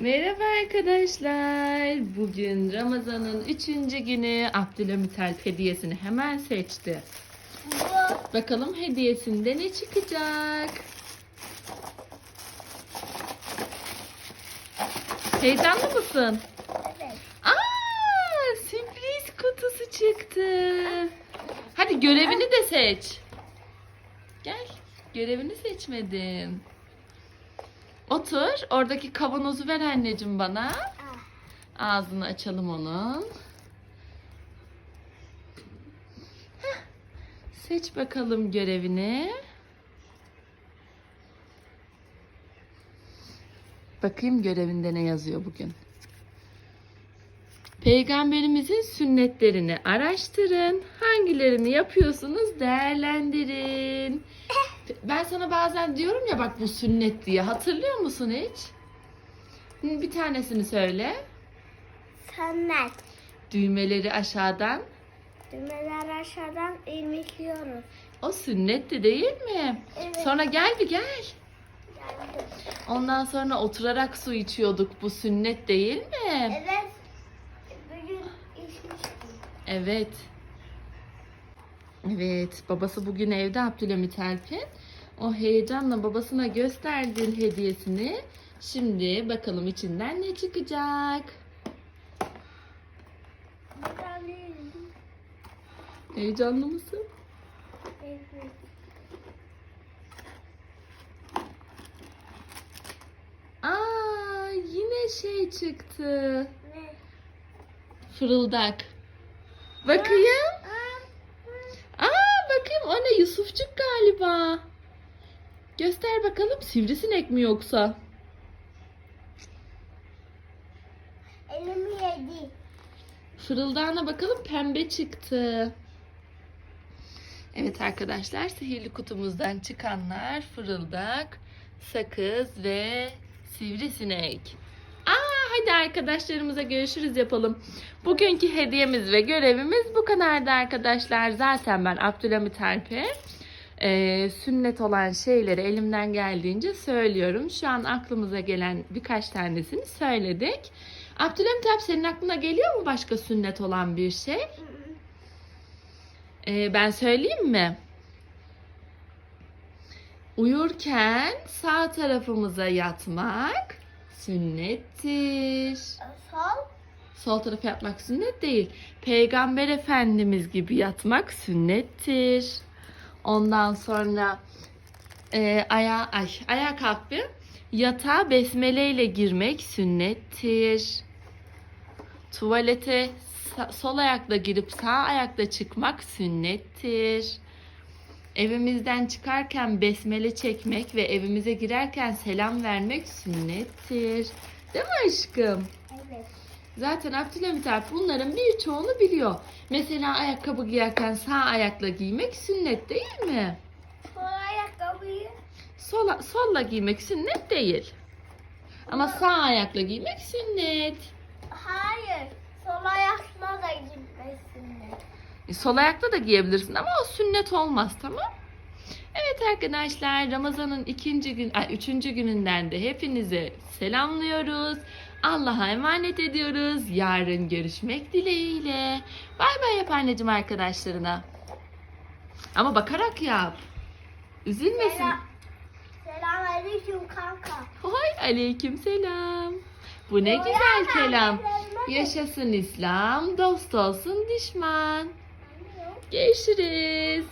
Merhaba arkadaşlar. Bugün Ramazan'ın üçüncü günü Abdülhamit Alp hediyesini hemen seçti. Bakalım hediyesinde ne çıkacak? Heyecanlı mısın? evet. Aa, sürpriz kutusu çıktı. Hadi görevini de seç. Gel. Görevini seçmedin. Otur. Oradaki kavanozu ver anneciğim bana. Ah, Ağzını açalım onun. Heh. Seç bakalım görevini. Bakayım görevinde ne yazıyor bugün. Peygamberimizin sünnetlerini araştırın. Hangilerini yapıyorsunuz değerlendirin. Ben sana bazen diyorum ya bak bu sünnet diye. Hatırlıyor musun hiç? Bir tanesini söyle. Sönmez. Düğmeleri aşağıdan. Düğmeler aşağıdan ilmekliyoruz. O sünnetti değil mi? Evet. Sonra gel bir gel. Geldim. Ondan sonra oturarak su içiyorduk. Bu sünnet değil mi? Evet. Bugün içmiştim. Evet. Evet. Babası bugün evde Abdülhamit Alp'in. O heyecanla babasına gösterdiğin hediyesini şimdi bakalım içinden ne çıkacak. Heyecanlı mısın? Evet. Aa, yine şey çıktı. Ne? Fırıldak. Bakayım. Aa, Aa bakayım o ne Yusufçuk galiba. Göster bakalım sivrisinek mi yoksa? elimi yedi. Fırıldağına bakalım pembe çıktı. Evet arkadaşlar sihirli kutumuzdan çıkanlar fırıldak, sakız ve sivrisinek. Aa hadi arkadaşlarımıza görüşürüz yapalım. Bugünkü hediyemiz ve görevimiz bu kadardı arkadaşlar. Zaten ben Abdülhamit Alp'e e, sünnet olan şeyleri elimden geldiğince söylüyorum. Şu an aklımıza gelen birkaç tanesini söyledik. Abdülhamit Alp senin aklına geliyor mu başka sünnet olan bir şey? E, ben söyleyeyim mi? Uyurken sağ tarafımıza yatmak sünnettir. Sol. Sol tarafa yatmak sünnet değil. Peygamber Efendimiz gibi yatmak sünnettir. Ondan sonra e, ayağa, ay, ayağa kalk bir. Yatağa besmele ile girmek sünnettir. Tuvalete sol ayakla girip sağ ayakla çıkmak sünnettir. Evimizden çıkarken besmele çekmek ve evimize girerken selam vermek sünnettir. Değil mi aşkım? Evet. Zaten Abdülhamit Alp bunların birçoğunu biliyor. Mesela ayakkabı giyerken sağ ayakla giymek sünnet değil mi? Sol ayakkabıyı. Sola, solla giymek sünnet değil. Ama sağ ayakla giymek sünnet. Hayır. Sol ayakla da gitmesinler. E, Sol ayakla da giyebilirsin ama o sünnet olmaz tamam? Evet arkadaşlar Ramazan'ın ikinci gün, ay, üçüncü gününden de hepinize selamlıyoruz. Allah'a emanet ediyoruz. Yarın görüşmek dileğiyle. Bay bay yap anneciğim arkadaşlarına. Ama bakarak yap. Üzülmesin. Selam. Selam aleyküm kanka. Hoy aleyküm selam. Bu ne Oy, güzel kelam. Yaşasın İslam, dost olsun düşman. Görüşürüz.